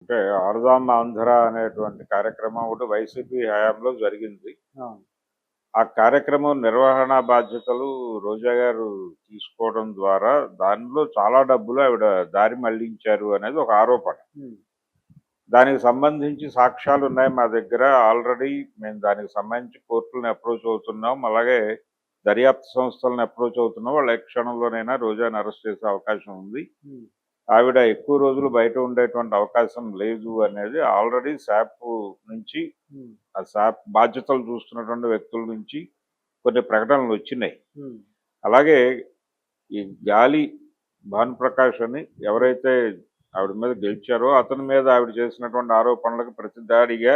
అంటే ఆడదాం ఆంధ్ర అనేటువంటి కార్యక్రమం ఒకటి వైసీపీ హయాంలో జరిగింది. ఆ కార్యక్రమం నిర్వహణ బాధ్యతలు రోజా గారు తీసుకోవడం ద్వారా దానిలో చాలా డబ్బులు ఆవిడ దారి మళ్ళించారు అనేది ఒక ఆరోపణ. దానికి సంబంధించి సాక్ష్యాలు ఉన్నాయి మా దగ్గర. ఆల్రెడీ మేము దానికి సంబంధించి కోర్టులను అప్రోచ్ అవుతున్నాం. అలాగే దర్యాప్తు సంస్థలను అప్రోచ్ అవుతున్నాం. వాళ్ళ ఏ క్షణంలోనైనా రోజాని అరెస్ట్ చేసే అవకాశం ఉంది. ఆవిడ ఎక్కువ రోజులు బయట ఉండేటువంటి అవకాశం లేదు అనేది ఆల్రెడీ శాప్ నుంచి ఆ శాప్ బాధ్యతలు చూస్తున్నటువంటి వ్యక్తుల నుంచి కొన్ని ప్రకటనలు వచ్చినాయి. అలాగే ఈ గాలి భానుప్రకాష్ అని ఎవరైతే ఆవిడ మీద గెలిచారో అతని మీద ఆవిడ చేసినటువంటి ఆరోపణలకు ప్రతిదాడిగా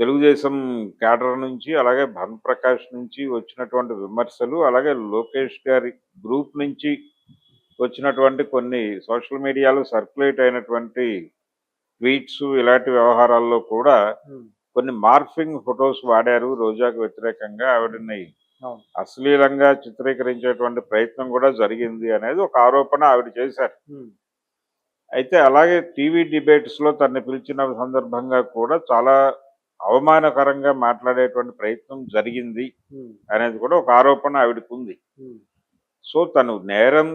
తెలుగుదేశం కేడర్ నుంచి అలాగే భానుప్రకాష్ నుంచి వచ్చినటువంటి విమర్శలు అలాగే లోకేష్ గారి గ్రూప్ నుంచి వచ్చినటువంటి కొన్ని సోషల్ మీడియాలో సర్క్యులేట్ అయినటువంటి ట్వీట్స్ ఇలాంటి వ్యవహారాల్లో కూడా కొన్ని మార్ఫింగ్ ఫొటోస్ వాడారు రోజాకు వ్యతిరేకంగా. ఆవిడని అశ్లీలంగా చిత్రీకరించేటువంటి ప్రయత్నం కూడా జరిగింది అనేది ఒక ఆరోపణ ఆవిడ చేశారు. అయితే అలాగే టీవీ డిబేట్స్లో తనని పిలిచిన సందర్భంగా కూడా చాలా అవమానకరంగా మాట్లాడేటువంటి ప్రయత్నం జరిగింది అనేది కూడా ఒక ఆరోపణ ఆవిడకు ఉంది ఉమ్, సో తను నేరం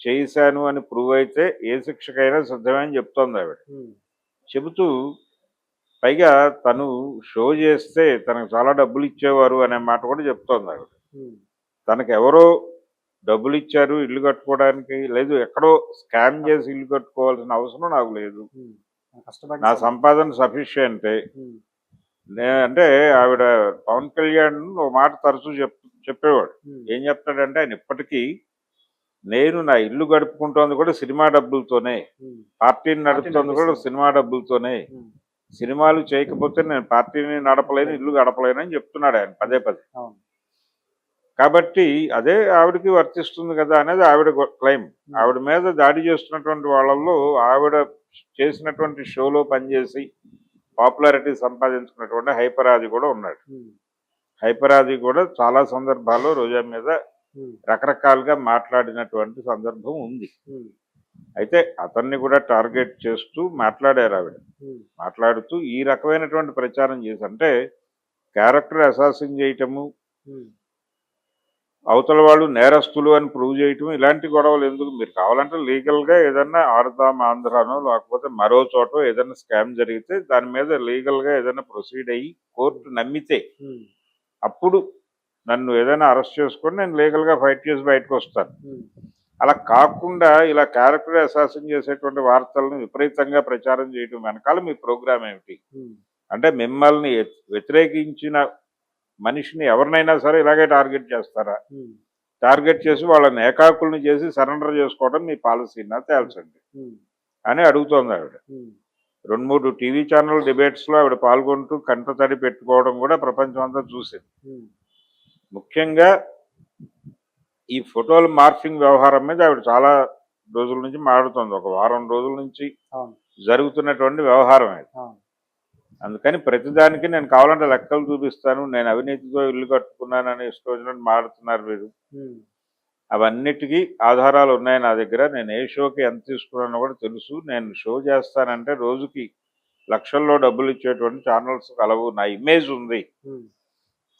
చేశాను అని ప్రూవ్ అయితే ఏ శిక్షకైనా సిద్ధమే అని చెప్తోంది ఆవిడ. చెబుతూ పైగా తను షో చేస్తే తనకు చాలా డబ్బులు ఇచ్చేవారు అనే మాట కూడా చెప్తోంది ఆవిడ. తనకు ఎవరో డబ్బులు ఇచ్చారు ఇల్లు కట్టుకోవడానికి లేదు ఎక్కడో స్కామ్ చేసి ఇల్లు కట్టుకోవాల్సిన అవసరం నాకు లేదు. నా సంపాదన సఫిషియంటే. అంటే ఆవిడ పవన్ కళ్యాణ్ ఒక మాట తరచూ చెప్ చెప్పేవాడు. ఏం చెప్తాడంటే ఆయన ఇప్పటికీ నేను నా ఇల్లు గడుపుకుంటోంది కూడా సినిమా డబ్బులతోనే. పార్టీని నడుపుతోంది కూడా. సినిమా డబ్బులతోనే. సినిమాలు చేయకపోతే నేను పార్టీని నడపలేను ఇల్లు గడపలేను అని చెప్తున్నాడు ఆయన పదే పదే. కాబట్టి అదే ఆవిడకి వర్తిస్తుంది కదా అనేది ఆవిడ క్లెయిమ్. ఆవిడ మీద దాడి చేస్తున్నటువంటి వాళ్ళల్లో ఆవిడ చేసినటువంటి షోలో పనిచేసి పాపులారిటీ సంపాదించుకున్నటువంటి హైపరాది కూడా ఉన్నాడు. ఉమ్, హైపరాది కూడా చాలా సందర్భాల్లో రోజా మీద రకరకాలుగా మాట్లాడినటువంటి సందర్భం ఉంది. అయితే అతన్ని కూడా టార్గెట్ చేస్తూ మాట్లాడారు ఆవిడ. మాట్లాడుతూ ఈ రకమైనటువంటి ప్రచారం చేసి అంటే క్యారెక్టర్ అసాసిన్ చేయటము అవతల వాళ్ళు నేరస్తులు అని ప్రూవ్ చేయటం ఇలాంటి గొడవలు ఎందుకు? మీరు కావాలంటే లీగల్గా ఏదన్నా ఆడదాం ఆంధ్రానో లేకపోతే మరో చోట ఏదైనా స్కామ్ జరిగితే దాని మీద లీగల్గా ఏదైనా ప్రొసీడ్ అయ్యి కోర్టు నమ్మితే అప్పుడు నన్ను ఏదైనా అరెస్ట్ చేసుకొని నేను లీగల్గా ఫైట్ చేసి బయటకు వస్తాను. అలా కాకుండా ఇలా క్యారెక్టర్ అసాసిన్ చేసేటువంటి వార్తలను విపరీతంగా ప్రచారం చేయడం వెనకాల మీ ప్రోగ్రామ్ ఏమిటి? అంటే మిమ్మల్ని వ్యతిరేకించిన మనిషిని ఎవరినైనా సరే ఇలాగే టార్గెట్ చేస్తారా? టార్గెట్ చేసి వాళ్ళని ఏకాకుల్ని చేసి సరెండర్ చేసుకోవడం మీ పాలసీనా తేల్చండి? అని అడుగుతోంది ఆవిడ. రెండు మూడు టీవీ ఛానల్ డిబేట్స్లో ఆవిడ పాల్గొంటూ కంట తడి పెట్టుకోవడం కూడా ప్రపంచం అంతా చూసింది ముఖ్యంగా ఈ ఫోటోల మార్ఫింగ్ వ్యవహారం మీద ఆవిడ చాలా రోజుల నుంచి మాట్లాడుతోంది. ఒక వారం రోజుల నుంచి జరుగుతున్నటువంటి వ్యవహారం అది. అందుకని ప్రతిదానికి నేను కావాలంటే లెక్కలు చూపిస్తాను. నేను అవినీతితో ఇల్లు కట్టుకున్నానని ఇష్టం వచ్చినట్టు మాడుతున్నారు మీరు. అవన్నిటికీ ఆధారాలు ఉన్నాయి నా దగ్గర. నేను ఏ షోకి ఎంత తీసుకున్నానో కూడా తెలుసు. నేను షో చేస్తానంటే రోజుకి లక్షల్లో డబ్బులు ఇచ్చేటువంటి ఛానల్స్ కలవు. నా ఇమేజ్ ఉంది.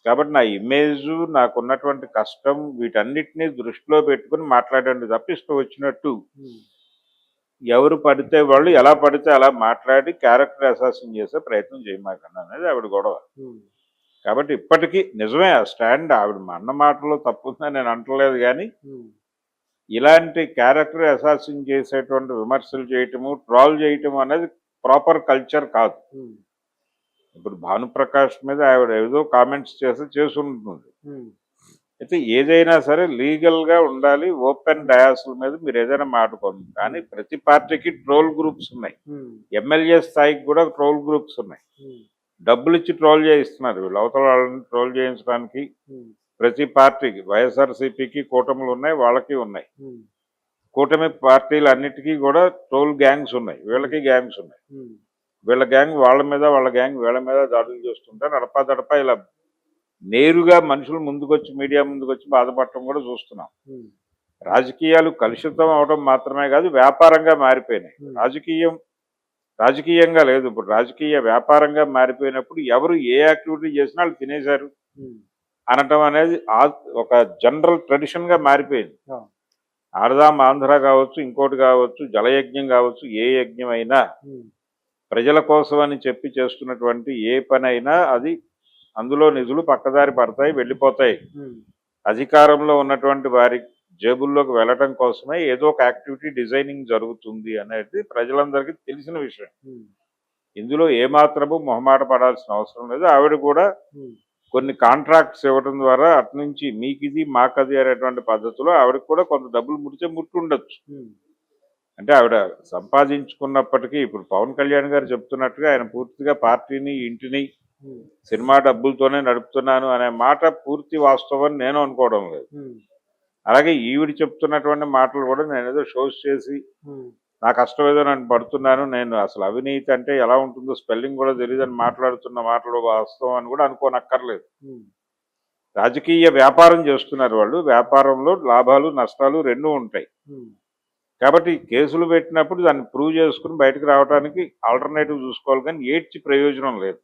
కాబట్టి నా ఇమేజ్ నాకున్నటువంటి కష్టం వీటన్నిటినీ దృష్టిలో పెట్టుకుని మాట్లాడండి తప్ప ఇష్టం వచ్చినట్టు. ఉమ్, ఎవరు పడితే వాళ్ళు ఎలా పడితే అలా మాట్లాడి క్యారెక్టర్ అసాసిన్ చేసే ప్రయత్నం చేయమాకండి అనేది ఆవిడ గొడవ. ఉమ్, కాబట్టి ఇప్పటికీ నిజమే ఆ స్టాండ్ ఆవిడ మా అన్న మాటలో తప్పుందని నేను అంటలేదు కానీ ఉమ్, ఇలాంటి క్యారెక్టర్ అసాసిన్ చేసేటువంటి విమర్శలు చేయటము ట్రాల్ చేయటం అనేది ప్రాపర్ కల్చర్ కాదు. ఇప్పుడు భానుప్రకాష్ మీద ఆవిడ ఏదో కామెంట్స్ చేసి చేసి ఉంటుంది ఉమ్, అయితే ఏదైనా సరే లీగల్గా ఉండాలి ఓపెన్ డయాస్ల మీద మీరు ఏదైనా మాట్లాడుకోండి కానీ ప్రతి పార్టీకి ట్రోల్ గ్రూప్స్ ఉన్నాయి. ఎమ్మెల్యే స్థాయికి కూడా ట్రోల్ గ్రూప్స్ ఉన్నాయి. డబ్బులు ఇచ్చి ట్రోల్ చేయిస్తున్నారు. వీళ్ళు అవతల వాళ్ళని ట్రోల్ చేయించడానికి ప్రతి పార్టీకి వైఎస్ఆర్సీపీకి కూటములు ఉన్నాయి వాళ్ళకి ఉన్నాయి. కూటమి పార్టీలు అన్నిటికీ కూడా ట్రోల్ గ్యాంగ్స్ ఉన్నాయి. వీళ్ళకి గ్యాంగ్స్ ఉన్నాయి. వీళ్ళ గ్యాంగ్ వాళ్ళ మీద వాళ్ళ గ్యాంగ్ వీళ్ళ మీద దాడులు చేస్తుంటారు నడపా దడపా ఇలా నేరుగా మనుషులు ముందుకొచ్చి మీడియా ముందుకొచ్చి బాధపడటం కూడా చూస్తున్నాం. రాజకీయాలు కలుషితం అవడం మాత్రమే కాదు వ్యాపారంగా మారిపోయినాయి. రాజకీయం రాజకీయంగా లేదు. ఇప్పుడు రాజకీయ వ్యాపారంగా మారిపోయినప్పుడు ఎవరు ఏ యాక్టివిటీ చేసినా వాళ్ళు తినేశారు. అనటం అనేది ఒక జనరల్ ట్రెడిషన్గా మారిపోయింది. ఆడదాం ఆంధ్ర కావచ్చు ఇంకోటి కావచ్చు జలయజ్ఞం కావచ్చు ఏ యజ్ఞం అయినా ప్రజల కోసం అని చెప్పి చేస్తున్నటువంటి ఏ పని అయినా అది అందులో నిధులు పక్కదారి పడతాయి వెళ్ళిపోతాయి. అధికారంలో ఉన్నటువంటి వారి జేబుల్లోకి వెళ్ళటం కోసమే ఏదో ఒక యాక్టివిటీ డిజైనింగ్ జరుగుతుంది అనేది ప్రజలందరికీ తెలిసిన విషయం. ఇందులో ఏమాత్రము మొహమాట పడాల్సిన అవసరం లేదు. ఆవిడ కూడా కొన్ని కాంట్రాక్ట్స్ ఇవ్వడం ద్వారా అటు నుంచి మీకు ఇది మాకది అనేటువంటి పద్ధతిలో ఆవిడకి కూడా కొంత డబ్బులు ముడితే ముట్టుండొచ్చు. అంటే ఆవిడ సంపాదించుకున్నప్పటికీ ఇప్పుడు పవన్ కళ్యాణ్ గారు చెప్తున్నట్టుగా ఆయన పూర్తిగా పార్టీని ఇంటిని ఉమ్, సినిమా డబ్బులతోనే నడుపుతున్నాను అనే మాట పూర్తి వాస్తవం నేను అనుకోవడం లేదు. ఉమ్, అలాగే ఈవిడ చెప్తున్నటువంటి మాటలు కూడా నేను ఏదో షోస్ చేసి ఉమ్, నా కష్టం ఏదో నేను పడుతున్నాను నేను అసలు అవినీతి అంటే ఎలా ఉంటుందో స్పెల్లింగ్ కూడా తెలియదని మాట్లాడుతున్న మాటలు వాస్తవం అని కూడా అనుకోనక్కర్లేదు. రాజకీయ వ్యాపారం చేస్తున్నారు వాళ్ళు. వ్యాపారంలో లాభాలు నష్టాలు రెండూ ఉంటాయి. కాబట్టి కేసులు పెట్టినప్పుడు దాన్ని ప్రూవ్ చేసుకుని బయటకు రావడానికి ఆల్టర్నేటివ్ చూసుకోవాలి కానీ ఏడ్చి ప్రయోజనం లేదు.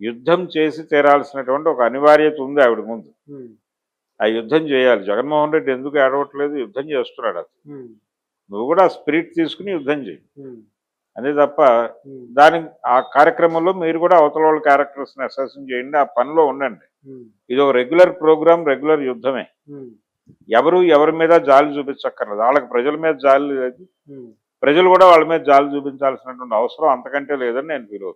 యుద్ధం చేసి తీరాల్సినటువంటి ఒక అనివార్యత ఉంది ఆవిడ ముందు. ఆ యుద్ధం చేయాలి. జగన్మోహన్ రెడ్డి ఎందుకు ఏడవట్లేదు యుద్ధం చేస్తున్నాడు ఉమ్, నువ్వు కూడా స్పిరిట్ తీసుకుని యుద్ధం చేయి అదే తప్ప దాని ఆ కార్యక్రమంలో మీరు కూడా అవతల వాళ్ళ క్యారెక్టర్స్ని అసెసింగ్ చేయండి ఆ పనిలో ఉండండి. ఇది ఒక రెగ్యులర్ ప్రోగ్రామ్ రెగ్యులర్ యుద్ధమే. ఎవరు ఎవరి మీద జాలి చూపించక్కర్లేదు. వాళ్ళకి ప్రజల మీద జాలి లేదు. ప్రజలు కూడా వాళ్ళ మీద జాలి చూపించాల్సినటువంటి అవసరం అంతకంటే లేదని నేను ఫీల్